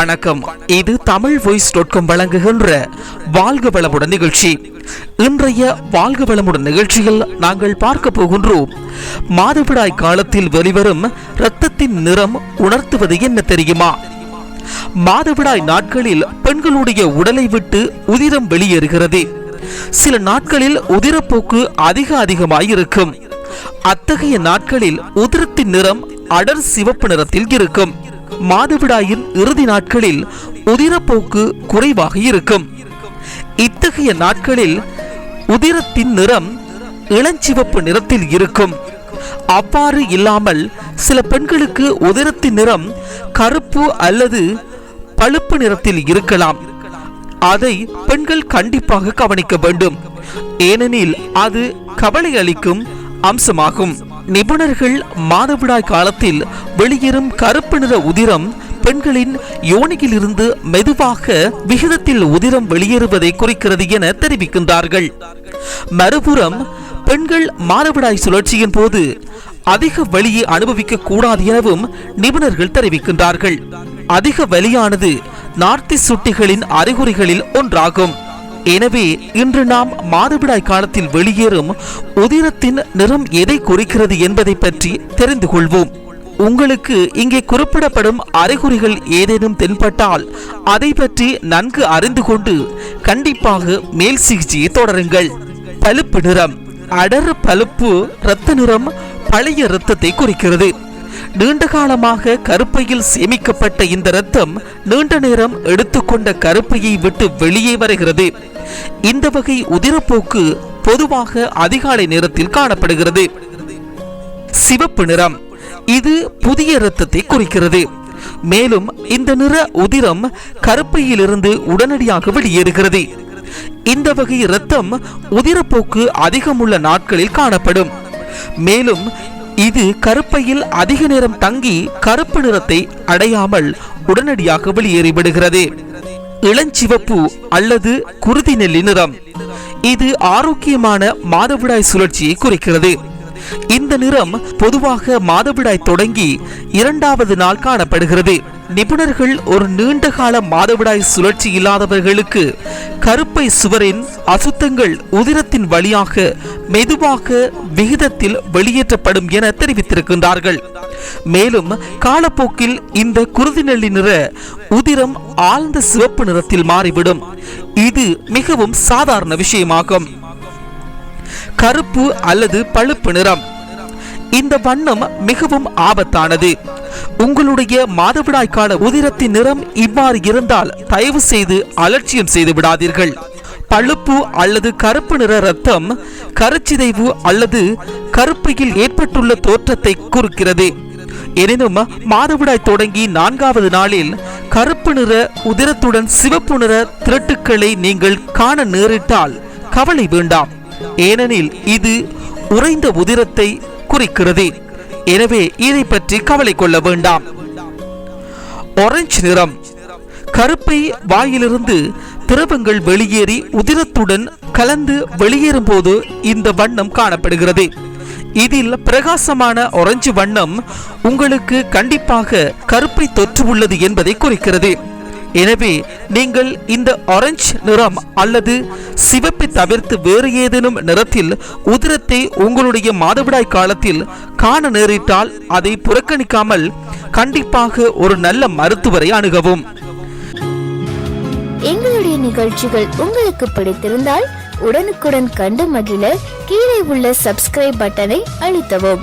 வணக்கம். இது Tamil voice dot com வழங்குகின்ற வாழ்க வளமுடன் நிகழ்ச்சி. இன்றைய வாழ்க வளமுடன் நிகழ்ச்சியில் நாங்கள் பார்க்க போகின்றோம். மாதவிடாய் காலத்தில் வெளிவரும் இரத்தத்தின் நிறம் உணர்த்துவது என்ன தெரியுமா? மாதவிடாய் நாட்களில் பெண்களுடைய உடலை விட்டு உதிரம் வெளியேறுகிறது. சில நாட்களில் உதிரப்போக்கு அதிக அதிகமாயிருக்கும். அத்தகைய நாட்களில் உதிரத்தின் நிறம் அடர் சிவப்பு நிறத்தில் இருக்கும். மாதவிடாயின் இறுதி நாட்களில் உதிரப்போக்கு குறைவாக இருக்கும். இத்தகைய நாட்களில் உதிரத்தின் நிறம் இளஞ்சிவப்பு நிறத்தில் இருக்கும். அவ்வாறு இல்லாமல் சில பெண்களுக்கு உதிரத்தின் நிறம் கருப்பு அல்லது பழுப்பு நிறத்தில் இருக்கலாம். அதை பெண்கள் கண்டிப்பாக கவனிக்க வேண்டும். ஏனெனில் அது கவலை அளிக்கும் அம்சமாகும். நிபுணர்கள் மாதவிடாய் காலத்தில் வெளியேறும் கருப்பு நிற உதிரம் பெண்களின் யோனியிலிருந்து மெதுவாக விகிதத்தில் உதிரம் வெளியேறுவதை குறிக்கிறது என தெரிவிக்கின்றார்கள். மறுபுறம் பெண்கள் மாதவிடாய் சுழற்சியின் போது அதிக வலியை அனுபவிக்க கூடாது எனவும் நிபுணர்கள் தெரிவிக்கின்றார்கள். அதிக வலியானது நார்த்தி சுட்டிகளின் அறிகுறிகளில் ஒன்றாகும். எனவே இன்று நாம் மாதவிடாய் காலத்தில் வெளியேறும் உதிரத்தின் நிறம் எதை குறிக்கிறது என்பதை பற்றி தெரிந்து கொள்வோம். உங்களுக்கு இங்கே குறிப்பிடப்படும் அறிகுறிகள் ஏதேனும் தென்பட்டால் அதை பற்றி நன்கு அறிந்து கொண்டு கண்டிப்பாக மேல் சிகிச்சையை தொடருங்கள். பழுப்பு நிறம் அடர் பழுப்பு இரத்த நிறம் பழைய இரத்தத்தை குறிக்கிறது. நீண்ட காலமாக கருப்பையில் சேமிக்கப்பட்ட இந்த இரத்தம் நீண்ட நேரம் எடுத்துக்கொண்ட கருப்பையை விட்டு வெளியே வருகிறது. இந்த வகை உதிரப்போக்கு பொதுவாக அதிகாலை நேரத்தில் காணப்படுகிறது. சிவப்பு நிறம். இது புதிய இரத்தத்தை குறிக்கிறது. மேலும் இந்த நிற உதிரம் கருப்பையிலிருந்து உடனடியாக வெளியேறுகிறது. இந்த வகை இரத்தம் உதிரப்போக்கு அதிகமுள்ள நாட்களில் காணப்படும். மேலும் இது கருப்பையில் அதிக நேரம் தங்கி கருப்பு நிறத்தை அடையாமல் உடனடியாக வெளியேறிவிடுகிறது. இளஞ்சிவப்பு அல்லது குருதி நெல்லி நிறம். இது ஆரோக்கியமான மாதவிடாய் சுழற்சியை குறிக்கிறது. இந்த நிறம் பொதுவாக மாதவிடாய் தொடங்கி இரண்டாவது நாள் காணப்படுகிறது. நிபுணர்கள் ஒரு நீண்ட கால மாதவிடாய் சுழற்சி இல்லாதவர்களுக்கு கருப்பை சுவரின் அசுத்தங்கள் உதிரத்தின் வழியாக மெதுவாக விகிதத்தில் வெளியேற்றப்படும் என தெரிவித்திருக்கின்றார்கள். மேலும் காலப்போக்கில் இந்த குருதிநெல்லி நிற உதிரம் ஆழ்ந்த சிவப்பு நிறத்தில் மாறிவிடும். இது மிகவும் சாதாரண விஷயமாகும். கருப்பு அல்லது பழுப்பு நிறம். இந்த வண்ணம் மிகவும் ஆபத்தானது. உங்களுடைய மாதவிடாய் கால உதிரத்தின் நிறம் இவ்வாறு இருந்தால் தயவு செய்து அலட்சியம் செய்து விடாதீர்கள். பழுப்பு அல்லது கருப்பு நிற ரத்தம் கருச்சிதைவு அல்லது கருப்பையில் ஏற்பட்டுள்ள தோற்றத்தை குறிக்கிறது. எனினும் மாதவிடாய் தொடங்கி நான்காவது நாளில் கருப்பு நிற உதிரத்துடன் சிவப்பு நிற திரட்டுக்களை நீங்கள் காண நேரிட்டால் கவலை வேண்டாம். ஏனெனில் இது உறைந்த உதிரத்தை குறிக்கிறது. எனவே இதை பற்றி கவலை கொள்ள வேண்டாம். ஆரஞ்சு நிறம். கருப்பை வாயிலிருந்து திரவங்கள் வெளியேறி உதிரத்துடன் கலந்து வெளியேறும் போது இந்த வண்ணம் காணப்படுகிறது. இதில் பிரகாசமான ஒரஞ்சு வண்ணம் உங்களுக்கு கண்டிப்பாக கருப்பை தொற்று உள்ளது என்பதை குறிக்கிறது. எனவே நீங்கள் இந்த ஆரஞ்சு நிறம் அல்லது சிவப்பை தவிர்த்து வேறு ஏதேனும் நிறத்தில் உதிரத்தை உங்களுடைய மாதவிடாய் காலத்தில் காண நேரிட்டால் அதை புறக்கணிக்காமல் கண்டிப்பாக ஒரு நல்ல மருத்துவரை அணுகவும். எங்களுடைய நிகழ்ச்சிகள் உங்களுக்கு பிடித்திருந்தால் உடனுக்குடன் கண்டு மகிழ கீழே உள்ள சப்ஸ்கிரைப் பட்டனை அழுத்தவும்.